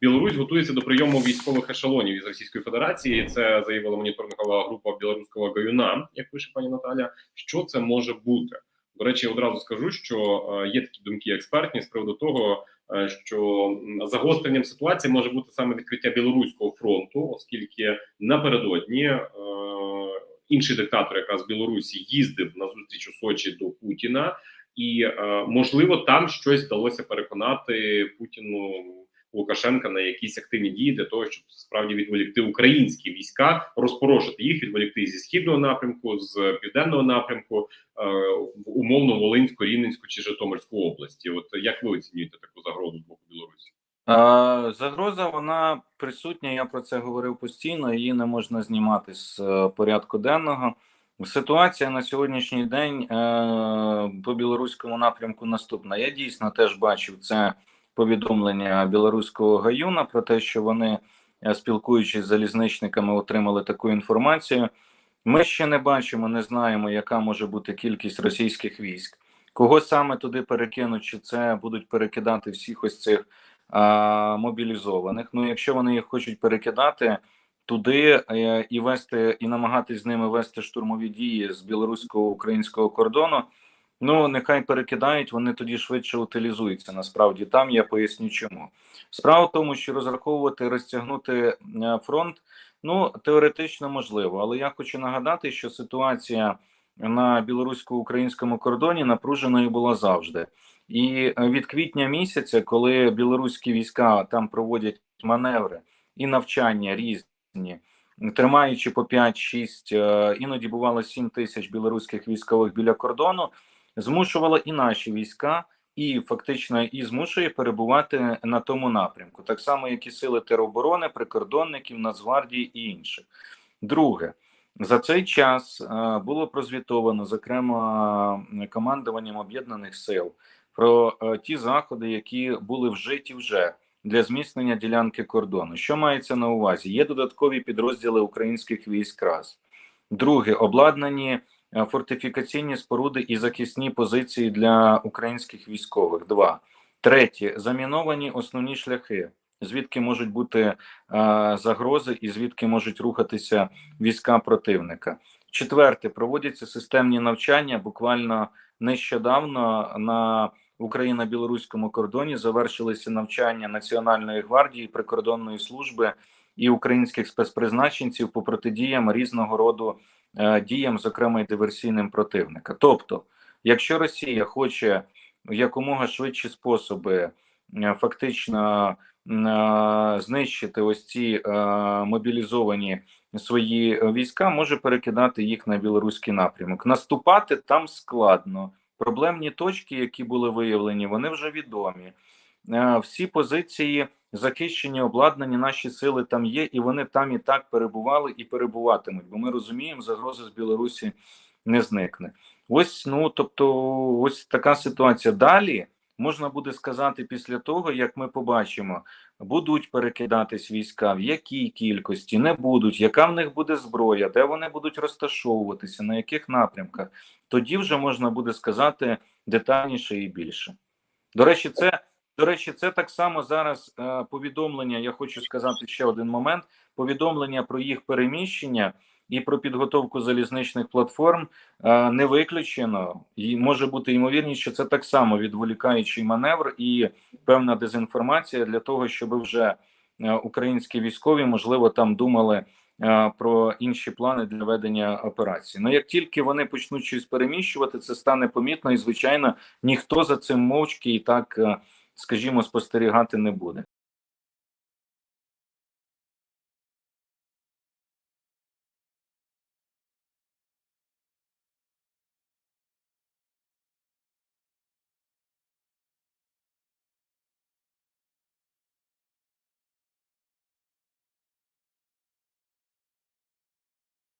Білорусь готується до прийому військових ешелонів із Російської Федерації. Це заявила моніторингова група білоруського гаюна, як пише пані Наталя. Що це може бути? До речі, одразу скажу, що е, є такі думки експертні з приводу того, е, що загостренням ситуації може бути саме відкриття білоруського фронту, оскільки напередодні е, інший диктатор, якраз Білорусі, їздив на зустріч у Сочі до Путіна, і можливо там щось вдалося переконати Путіну. Лукашенка на якісь активні дії для того, щоб справді відволікти українські війська, розпорошити їх, відволікти зі східного напрямку, з південного напрямку, е, в умовно Волинську, Рівненську чи Житомирську області. От як ви оцінюєте таку загрозу з боку Білорусі? Е, Загроза вона присутня. Я про це говорив постійно. Її не можна знімати з е, порядку денного. Ситуація на сьогоднішній день по білоруському напрямку наступна. Я дійсно теж бачив це повідомлення білоруського гаюна про те, що вони, е, спілкуючись з залізничниками, отримали таку інформацію. Ми ще не бачимо, не знаємо, яка може бути кількість російських військ. Кого саме туди перекинуть, чи це будуть перекидати всіх ось цих а, мобілізованих. Ну, якщо вони їх хочуть перекидати туди е, і вести, і намагатись з ними вести штурмові дії з білорусько-українського кордону. Ну, нехай перекидають, вони тоді швидше утилізуються. Насправді там я поясню, чому справа в тому, що розраховувати розтягнути е, фронт, ну теоретично можливо, але я хочу нагадати, що ситуація на білорусько-українському кордоні напруженою була завжди. І е, від квітня місяця, коли білоруські війська там проводять маневри і навчання різні, тримаючи по 5-6, е, іноді бувало 7 тисяч білоруських військових біля кордону, змушувало і наші війська, і фактично і змушує перебувати на тому напрямку, так само, як і сили тероборони, прикордонників, Нацгвардії і інших. Друге. За цей час е, було прозвітовано, зокрема, командуванням об'єднаних сил про е, ті заходи, які були вжиті вже для зміцнення ділянки кордону. Що мається на увазі? Є додаткові підрозділи українських військ раз. Друге, обладнані фортифікаційні споруди і захисні позиції для українських військових. Два. Третє, заміновані основні шляхи. Звідки можуть бути е, загрози і звідки можуть рухатися війська противника? Четверте, проводяться системні навчання. Буквально нещодавно на Україно-білоруському кордоні завершилися навчання Національної гвардії, прикордонної служби і українських спецпризначенців по протидіям різного роду е, діям, зокрема й диверсійним противника. Тобто, якщо Росія хоче якомога швидші способи е, фактично е, знищити ось ці мобілізовані свої війська, може перекидати їх на білоруський напрямок. Наступати там складно. Проблемні точки, які були виявлені, вони вже відомі. Е, Всі позиції захищені, обладнані, наші сили там є, і вони там і так перебували і перебуватимуть. Бо ми розуміємо, загроза з Білорусі не зникне. Ось ну тобто, ось така ситуація. Далі можна буде сказати після того, як ми побачимо, будуть перекидатись війська, в якій кількості не будуть, яка в них буде зброя, де вони будуть розташовуватися, на яких напрямках. Тоді вже можна буде сказати детальніше і більше. До речі, це до речі, це так само зараз е, повідомлення. Я хочу сказати ще один момент: повідомлення про їх переміщення і про підготовку залізничних платформ е, не виключено. І може бути ймовірність, що це так само відволікаючий маневр і певна дезінформація для того, щоб вже е, українські військові можливо там думали. е, Про інші плани для ведення операції. Ну як тільки вони почнуть щось переміщувати, це стане помітно, і звичайно ніхто за цим мовчки і так, е, скажімо, спостерігати не буде.